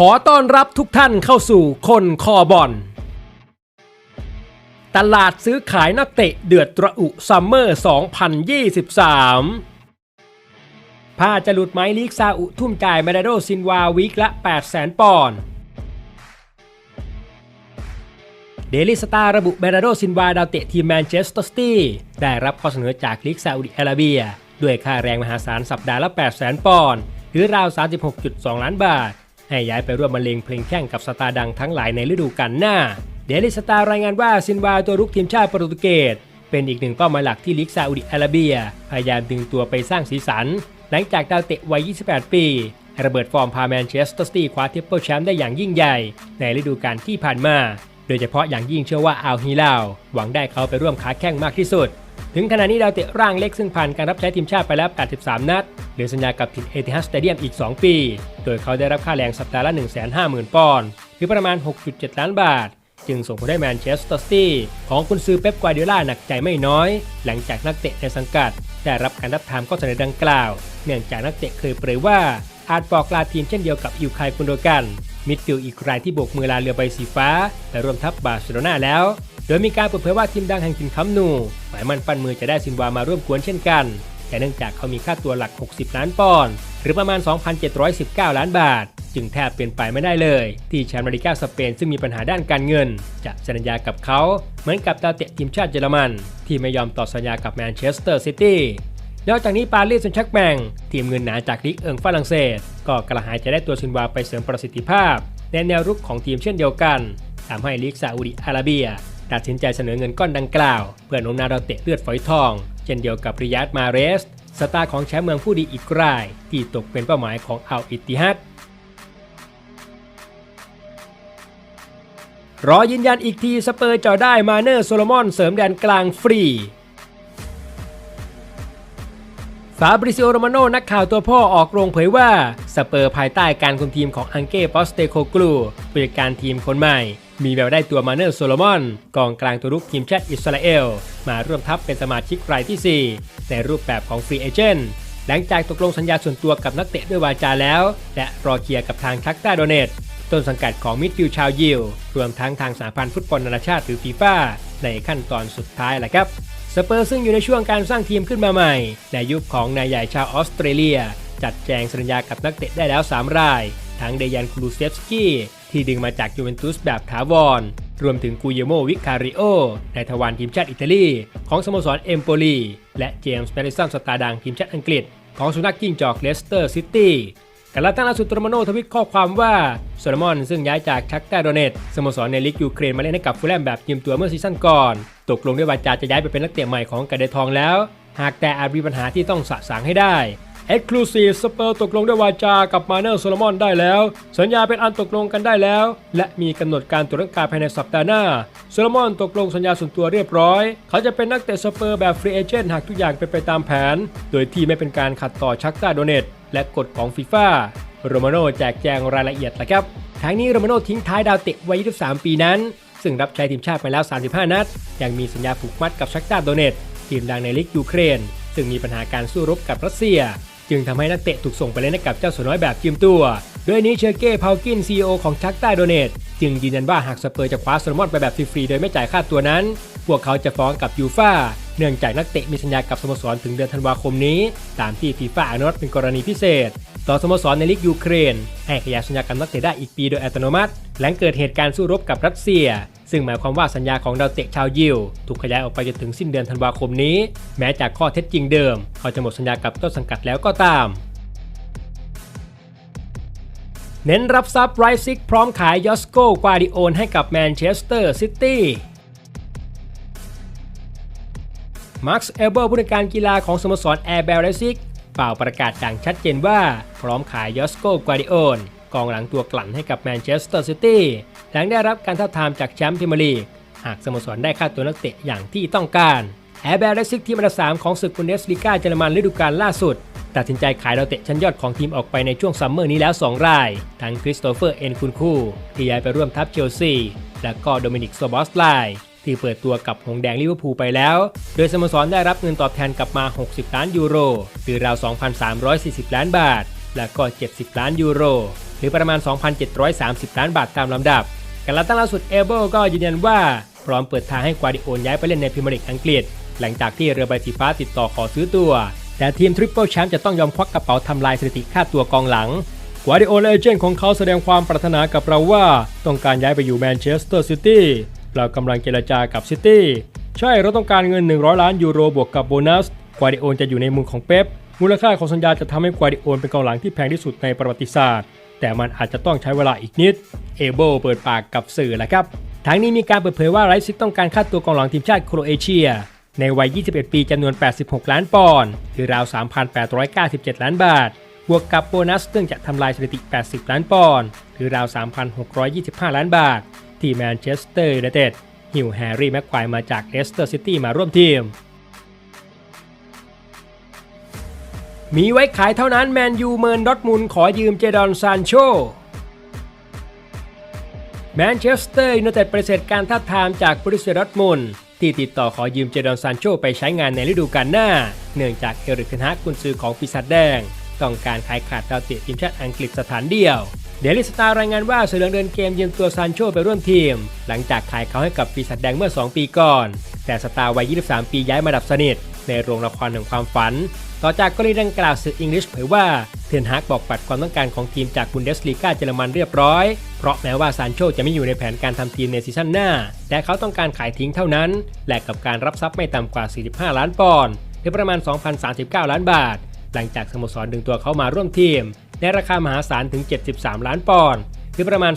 ขอต้อนรับทุกท่านเข้าสู่คนคอบอล ตลาดซื้อขายนักเตะเดือดระอุซัมเมอร์ 2023 ผ้าจะหลุดไหมลีกซาอุทุ่มจ่ายมาดาโดซินวาวีคละ 800,000 ปอนด์เดลิสตาระบุเบราโดซินวาดาวเตะทีมแมนเชสเตอร์ซิตี้ได้รับข้อเสนอจากลีกซาอุดิอาระเบีย ด้วยค่าแรงมหาศาลสัปดาห์ละ 800,000 ปอนด์หรือราว 36.2 ล้านบาท ให้ย้ายไปร่วมบรรเลงเพลงแข่งกับสตาร์ดังทั้งหลายในฤดูกาลหน้า เดลิสตาร์รายงานว่าซินวาตัวรุกทีมชาติโปรตุเกสเป็นอีกหนึ่งเป้าหมายหลักที่ลีกซาอุดิอาระเบีย พยายามดึงตัวไปสร้างสีสัน หลังจากดาวเตะวัย 28 ปีระเบิดฟอร์มพาแมนเชสเตอร์ซิตี้คว้าทิปเปิลแชมป์ได้อย่างยิ่งใหญ่ ในฤดูกาลที่ผ่านมา โดยเฉพาะอย่างยิ่งเชื่อว่าอัลฮิลาลหวังได้เขาไปร่วมขาแข้งมากที่สุด ถึงขณะนี้ดาวเตะร่างเล็กซึ่งผ่านการรับใช้ทีมชาติไปแล้ว 83 นัดเหลือสัญญากับทีมเอติฮัสสเตเดียมอีก 2 ปี โดยเขาได้รับค่าแรงสัปดาห์ละ 150,000 ปอนด์หรือประมาณ 6.7 ล้านบาท จึงส่งผลให้แมนเชสเตอร์ซิตี้ของคุณซือเป๊ปกวาร์ดิโอลาหนักใจไม่น้อย หลังจากนักเตะในสังกัด ได้รับการรับทามข้อเสนอดังกล่าว เนื่องจากนักเตะเคยเผยว่าอาจบอกลาทีมเช่นเดียวกับอิวคายกุนโดกันมิดฟิลด์อีกรายที่โบกมือลาเรือใบสีฟ้าไปร่วมทัพบาร์เซโลนาแล้ว โดยมีการเปิดเผยว่าทีมดังแห่งถิ่นคัมนู หมายมั่นปั้นมือจะได้ซินวามาร่วมกวนเช่นกัน แต่เนื่องจากเขามีค่าตัวหลัก 60 ล้านปอนด์หรือประมาณ 2,719 ล้านบาท จึงแทบเป็นไปไม่ได้เลย ที่แชมป์นาฬิกาสเปนซึ่งมีปัญหาด้านการเงิน จะสัญญากับเขา เหมือนกับดาวเตะทีมชาติเยอรมัน ที่ไม่ยอมต่อสัญญากับแมนเชสเตอร์ซิตี้นอกจากนี้ปารีสแซงต์แชร์กแมงทีมเงินหนาจากลีกเอิงฝรั่งเศส ก็กระหายจะได้ตัวซินวาไปเสริมประสิทธิภาพ ในแนวรุกของทีมเช่นเดียวกันทำให้ลีกซาอุดิอาระเบีย ตัดสินใจเสนอเงินก้อนดังกล่าว เพื่อโน้มน้าวดาเตะเลือดฝอยทอง เช่นเดียวกับริยาดมาเรส สตาร์ของแชมป์เมืองผู้ดีอีกราย ที่ตกเป็นเป้าหมายของอัลอิตติฮัดรอยืนยันอีกทีสเปอร์จะได้มาเนอร์โซโลมอนเสริมแดนกลางฟรีฟาบริซิโอโรมาโนนักข่าวตัวพ่อออกโรงเผยว่า สเปอร์ภายใต้การคุมทีมของอังเก้ปอสเตโคกลูผู้จัดการทีมคนใหม่ มีแววได้ตัวมาเนอร์โซโลมอน กองกลางตัวรุกทีมชาติอิสราเอล มาร่วมทัพเป็นสมาชิกรายที่ 4 ในรูปแบบของฟรีเอเจนต์หลังจากตกลงสัญญาส่วนตัวกับนักเตะด้วยวาจาแล้ว และรอเคลียร์กับทางทักตาโดเนตต้นสังกัดของมิดฟิลชาวยิวรวมทั้งทางสหพันธ์ฟุตบอลนานาชาติหรือฟีฟ่าในขั้นตอนสุดท้ายแหละครับสเปอร์ซึ่งอยู่ในช่วงการสร้างทีมขึ้นมาใหม่ ในยุคของนายใหญ่ชาวออสเตรเลีย จัดแจงสัญญากับนักเตะได้แล้ว 3 ราย ทั้งเดยันคลูเซฟสกี้ ที่ดึงมาจากยูเวนตุสแบบถาวร รวมถึงกูเยโมวิคาริโอในทวารทีมชาติอิตาลี ของสโมสรเอมโปลีและเจมส์แมดิสันสตาร์ดังทีมชาติอังกฤษ ของสุนัขจิ้งจอกเลสเตอร์ซิตี้การละตั้งล่าสุดโรมาโนทวิตข้อความว่าโซลมอนซึ่งย้ายจากชักตาโดเนตสโมสรในลีกยูเครนมาเล่นให้กับฟูลแลมแบบยืมตัวเมื่อซีซั่นก่อน ตกลงด้วยวาจาจะย้ายไปเป็นนักเตะใหม่ของกาเดทองแล้ว หากแต่อาจมีปัญหาที่ต้องสะสางให้ได้ Exclusive สเปอร์ตกลงด้วยวาจากับมาเนอร์โซโลมอนได้แล้ว สัญญาเป็นอันตกลงกันได้แล้ว และมีกำหนดการตรวจร่างกายภายในสัปดาห์หน้าโซโลมอนตกลงสัญญาส่วนตัวเรียบร้อย เขาจะเป็นนักเตะสเปอร์แบบฟรีเอเจนต์หากทุกอย่างเป็นไปตามแผน โดยที่ไม่เป็นการขัดต่อชักตาโดเนตและกฎของฟีฟ่าโรมาโนแจกแจงรายละเอียดแหละครับทั้งนี้โรมาโนทิ้งท้ายดาวเตะวัย 23 ปีนั้น ซึ่งรับใช้ทีมชาติไปแล้ว 35 นัด ยังมีสัญญาผูกมัดกับชักตาโดเนตทีมดังในลีกยูเครน ซึ่งมีปัญหาการสู้รบกับรัสเซีย จึงทำให้นักเตะถูกส่งไปเล่นกับเจ้าสัวน้อยแบบยืมตัว โดยนี้เชอร์เก้พาวกินซีอของชักใตาโดเนตจึงยืนยันว่าหากสเปอร์จะคว้าโซโลมอนไปแบบฟรีๆโดยไม่จ่ายค่าตัวนั้น พวกเขาจะฟ้องกับยูฟ่าเนื่องจากนักเตะมีสัญญากับสโมสรถึงเดือนธันวาคมนี้ ตามที่ฟีฟ่าอนุมัติเป็นกรณีพิเศษ ต่อสโมสรในลีกยูเครน ให้ขยายสัญญากับนักเตะได้อีกปีโดยอัตโนมัติ หลังเกิดเหตุการณ์สู้รบกับรัสเซีย ซึ่งหมายความว่าสัญญาของดาวเตะชาวยิวถูกขยายออกไปจนถึงสิ้นเดือนธันวาคมนี้ แม้จากข้อเท็จจริงเดิม เขาจะหมดสัญญากับต้นสังกัดแล้วก็ตาม เน้นรับทรัพย์ไรซิกพร้อมขายยอสโกกวาดิโอนให้กับแมนเชสเตอร์ซิตี้มาร์คเอเบอร์ผู้จัดการกีฬาของสโมสรแอร์เบลเลซิกเป่าประกาศอย่างชัดเจนว่า พร้อมขายยอสโกกวาดิโอน กองหลังตัวกลั่นให้กับแมนเชสเตอร์ซิตี้หลังได้รับการท้าทามจากแชมป์พรีเมียร์ลีกหากสโมสรได้ค่าตัวนักเตะอย่างที่ต้องการแอร์เบลเลซิกทีมอันดับ3ของศึกบุนเดสลีกาเยอรมันฤดูกาลล่าสุด ตัดสินใจขายดาวเตะชั้นยอดของทีมออกไปในช่วงซัมเมอร์นี้แล้ว 2 ราย ทั้งคริสโตเฟอร์เอ็นคุนคูที่ย้ายไปร่วมทัพเชลซี และก็โดมินิกโซบอสไลที่เปิดตัวกับหงแดงลิเวอร์พูลไปแล้ว โดยสโมสรได้รับเงินตอบแทนกลับมา 60 ล้านยูโร หรือราว 2,340 ล้านบาท และก็ 70 ล้านยูโร หรือประมาณ 2,730 ล้านบาทตามลำดับ การลาตั้งล่าสุดเอเบิลก็ยืนยันว่าพร้อมเปิดทางให้กวาดิโอนย้ายไปเล่นในพรีเมียร์ลีกอังกฤษ หลังจากที่เรือใบสีฟ้าติดต่อขอซื้อตัว แต่ทีมทริปเปิลแชมป์จะต้องยอมควักกระเป๋าทำลายสถิติค่าตัวกองหลังกวาดิโอแลเอเจนต์ของเขาแสดงความปรารถนากับเราว่า ต้องการย้ายไปอยู่แมนเชสเตอร์ซิตี้เรากำลังเจรจากับซิตี้ใช่เราต้องการเงิน 100 ล้านยูโรบวกกับโบนัสกวาดิโอนจะอยู่ในมือของเป๊ปมูลค่าของสัญญาจะทำให้กวาดิโอนเป็นกองหลังที่แพงที่สุดในประวัติศาสตร์ แต่มันอาจจะต้องใช้เวลาอีกนิด เอเบิลเปิดปากกับสื่อแหละครับ ทั้งนี้มีการเปิดเผยว่าไรซิกต้องการค่าตัวกองหลังทีมชาติโครเอเชีย ในวัย 21 ปีจำนวน 86 ล้านปอนด์หรือราว 3,897 ล้านบาท บวกกับโบนัสซึ่งจะทำลายสถิติ 80 ล้านปอนด์หรือราว 3,625 ล้านบาท ที่แมนเชสเตอร์ยูไนเต็ดหิวแฮร์รี่แม็กควายมาจากเลสเตอร์ซิตี้มาร่วมทีม มีไว้ขายเท่านั้นแมนยูเมินดอทมุนด์ขอยืมเจดอนซานโชแมนเชสเตอร์ยูไนเต็ดปฏิเสธการท้าทามจากบริษัทดอทมุนด์ที่ติดต่อขอยืมเจดอนซานโชไปใช้งานในฤดูกาลหน้า เนื่องจากเอริกเทนฮากกุนซือของปีศาจแดง ต้องการขายขาดดาวเตะทีมชาติอังกฤษสถานเดียวเดลิสตาร์รายงานว่าเสือเหลืองเดินเกมยืมตัวซานโชไปร่วมทีม หลังจากขายเขาให้กับปีศาจแดงเมื่อ 2 ปีก่อน แต่สตาร์วัย 23 ปีย้ายมาดับสนิท ในโรงละครแห่งความฝัน ต่อจากกรณีดังกล่าวสื่ออังกฤษเผยว่าเทนฮากบอกปัดความต้องการของทีมจากบุนเดสลีกาเยอรมันเรียบร้อย เพราะแม้ว่าซานโชจะไม่อยู่ในแผนการทำทีมในซีซั่นหน้า แต่เขาต้องการขายทิ้งเท่านั้น แลกกับการรับทรัพย์ไม่ต่ำกว่า 45 ล้านปอนด์หรือประมาณ 2,039 ล้านบาท หลังจากสโมสรดึงตัวเขามาร่วมทีม ในราคามหาศาลถึง 73 ล้านปอนด์หรือประมาณ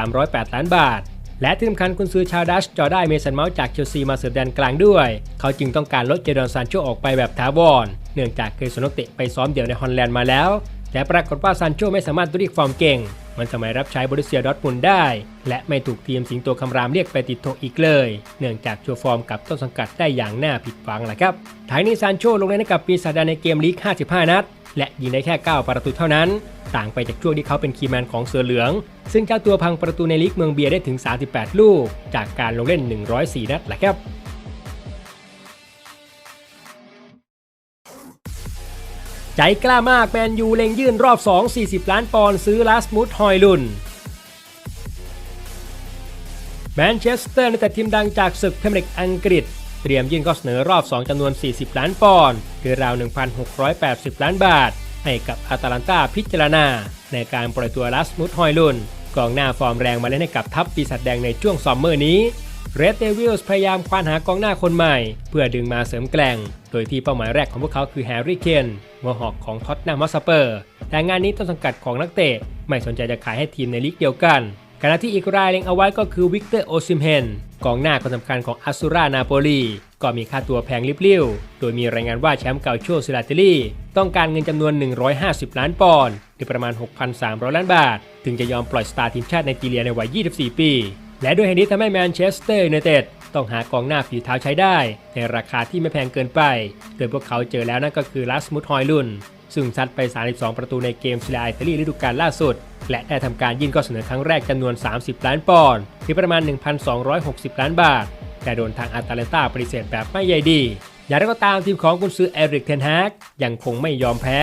3,308 ล้านบาท และที่สำคัญคุณซื้อชาวดัชจอได้เมสันเมาส์จากเชลซีมาเสริมแดนกลางด้วย เขาจึงต้องการลดเจดอนซานโชออกไปแบบถาวร เนื่องจากเคยสนนักเตะไปซ้อมเดี่ยวในฮอลแลนด์มาแล้ว แต่ปรากฏว่าซานโชไม่สามารถเรียกฟอร์มเก่ง มันสมัยรับใช้บริเซียดอทมุนได้ และไม่ถูกทีมสิงโตคำรามเรียกไปติดโทอีกเลย เนื่องจากโชว์ฟอร์มกับต้นสังกัดได้อย่างน่าผิดหวังแหละครับท้ายนี้ซานโชลงเล่นให้กับปีศาจแดงในเกมลีก 55 นัด และยิงได้แค่ 9 ประตูเท่านั้น ต่างไปจากช่วงที่เขาเป็นคีแมนของเสือเหลือง ซึ่งเจ้าตัวพังประตูในลีกเมืองเบียร์ได้ถึง 38 ลูก จากการลงเล่น 104 นัดแหละครับใจกล้ามากแมนยูเล็งยื่นรอบ 2 40 ล้านปอนด์ซื้อลาสมุดฮอยลุนแมนเชสเตอร์ในแต่ทีมดังจากศึกพรีเมียร์ลีกอังกฤษ เตรียมยื่นข้อเสนอรอบ 2จำนวน 40 ล้านปอนด์คือราว 1,680 ล้านบาท ให้กับอาตาลันตาพิจารณา ในการปล่อยตัวลาสมุดฮอยลุนกองหน้าฟอร์มแรงมาเล่นให้กับทัพปีศาจแดงในช่วงซัมเมอร์นี้เรดเดวิลส์พยายามควานหากองหน้าคนใหม่ เพื่อดึงมาเสริมแกล่ง โดยที่เป้าหมายแรกของพวกเขาคือแฮร์รี่เคนหัวหอกของท็อตแนมมัสเปอร์ แต่งานนี้ต้นสังกัดของนักเตะ ไม่สนใจจะขายให้ทีมในลีกเดียวกัน ขณะที่อีกรายเล็งเอาไว้ก็คือวิกเตอร์โอซิมเฮนกองหน้าคนสำคัญของอัสซูรานาโปลีก็มีค่าตัวแพงลิบลิ่วโดยมีรายงานว่าแชมป์เก่าโชซิลาเตลี่ต้องการเงินจำนวน 150 ล้านปอนด์หรือประมาณ 6,300 ล้านบาท ถึงจะยอมปล่อยสตาร์ทีมชาติไนจีเรียในวัย 24 ปี และด้วยเหตุนี้ทำให้แมนเชสเตอร์ยูไนเต็ดต้องหากองหน้าฝีเท้าใช้ได้ ในราคาที่ไม่แพงเกินไป โดยพวกเขาเจอแล้วนั่นก็คือลาสมุดฮอยลุนซึ่งซัดไป 32 ประตูในเกมซิลาอิตาลีฤดูกาลล่าสุด และได้ทำการยื่นข้อเสนอครั้งแรกจำนวน 30 ล้านปอนด์ที่ประมาณ 1,260 ล้านบาท แต่โดนทางอาตาเลนตาปฏิเสธแบบไม่ใยดีอย่างไรก็ตามทีมของกุนซือเอริกเทนฮากยังคงไม่ยอมแพ้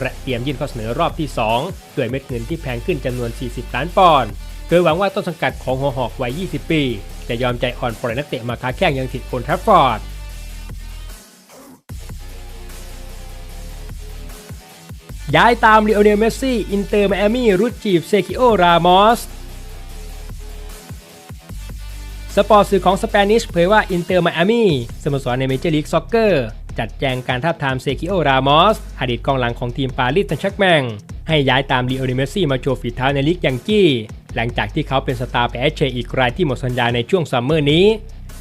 และเตรียมยื่นข้อเสนอรอบที่ 2 ด้วยเม็ดเงินที่แพงขึ้นจำนวน 40 ล้านปอนด์โดยหวังว่าต้นสังกัดของหัวหอกวัย 20 ปี จะยอมใจอ่อนปล่อยนักเตะมาค้าแข่งยังถิ่นโอลด์แทราฟฟอร์ด ย้ายตามลีโอเนลเมสซี่ อินเตอร์ไมอามี่รุดจีบเซคิโอ รามอส สปอร์ตสื่อของสเปนิชเผยว่าอินเตอร์ไมอามี่สโมสรในเมเจอร์ลีกซ็อกเกอร์จัดแจงการทับทามเซคิโอ รามอส อดีตกองหลังของทีมปารีสแซงต์แชร์กแมงให้ย้ายตามลีโอเนลเมสซี่มาโชว์ฝีเท้าในลีกยังกี้ หลังจากที่เขาเป็นสตาร์แปเชอีกรายที่หมดสัญญาในช่วงซัมเมอร์นี้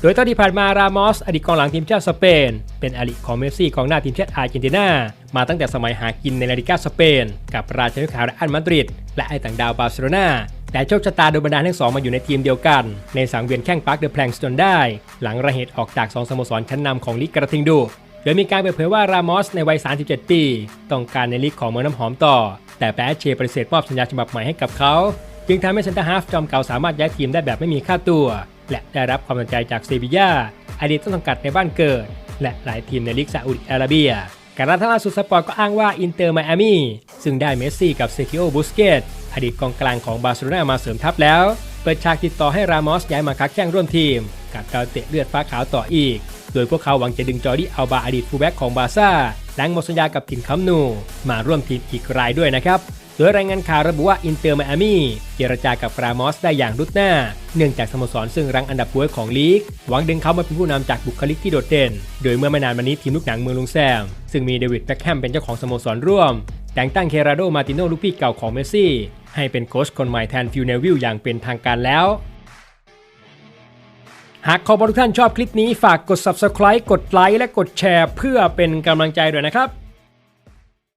โดยตอนที่ผ่านมารามอสอดีตกองหลังทีมชาติสเปน เป็นอลิของเมสซี่กองหน้าทีมชาติอาร์เจนตินามาตั้งแต่สมัยหากินในลาลิกาสเปน กับราชนิขาวอันมาดริดและไอต่างดาวบาร์เซโลนาแต่โชคชะตาโดนบันดาลทั้งสองมาอยู่ในทีมเดียวกัน ในสังเวียนแข่งปาร์คเดอะแพลงส์จนได้ หลังระเหตุออกจากสองสโมสรชั้นนำของลีกกระทิงดูโดยมีการเปิดเผยว่ารามอสในวัย 37 ปี ต้องการในลีกของเมืองน้ำหอมต่อ แต่แปเชปฏิเสธมอบสัญญาฉบับใหม่ให้กับเขา จึงทำให้เซนเตอร์ฮาฟจอมเก่าสามารถย้ายทีมได้แบบไม่มีค่าตัว และได้รับความสนใจจากเซบียาอดีตต้นสังกัดในบ้านเกิด และหลายทีมในลีกซาอุดิอาระเบีย การรัฐล่าสุดสปอร์ตก็อ้างว่าอินเตอร์ไมอามี่ซึ่งได้เมสซี่กับเซคิโอบุสเกตอดีตกองกลางของบาร์เซโลนามาเสริมทัพแล้ว เปิดฉากติดต่อให้รามอสย้ายมาคักแข้งร่วมทีม กับดาวเตะเลือดฟ้าขาวต่ออีก โดยพวกเขาหวังจะดึงจอร์ดี้อัลบาอดีตฟูลแบ็กของบาร์ซ่าหลังหมดสัญญากับทีมคัมนู มาร่วมทีมอีกรายด้วยนะครับ โดยรายงานข่าวระบุว่าอินเตอร์ไมอามี่เจรจากับฟรามอสได้อย่างรุดหน้า เนื่องจากสโมสรซึ่งรังอันดับป่วของลีก หวังดึงเขามาเป็นผู้นำจากบุคลิกที่โดดเด่น โดยเมื่อไม่นานมานี้ทีมลูกหนังเมืองลุงแซม ซึ่งมีเดวิดแบ็คแฮมเป็นเจ้าของสโมสรร่วม แต่งตั้งเคราโดมาติโนลูกพี่เก่าของเมสซี่ ให้เป็นโค้ชคนใหม่แทนฟิลเนวิลอย่างเป็นทางการแล้วหากขอบทุกท่านชอบคลิปนี้ฝากกด subscribe กดไลค์และกดแชร์ เพื่อเป็นกำลังใจด้วยนะครับ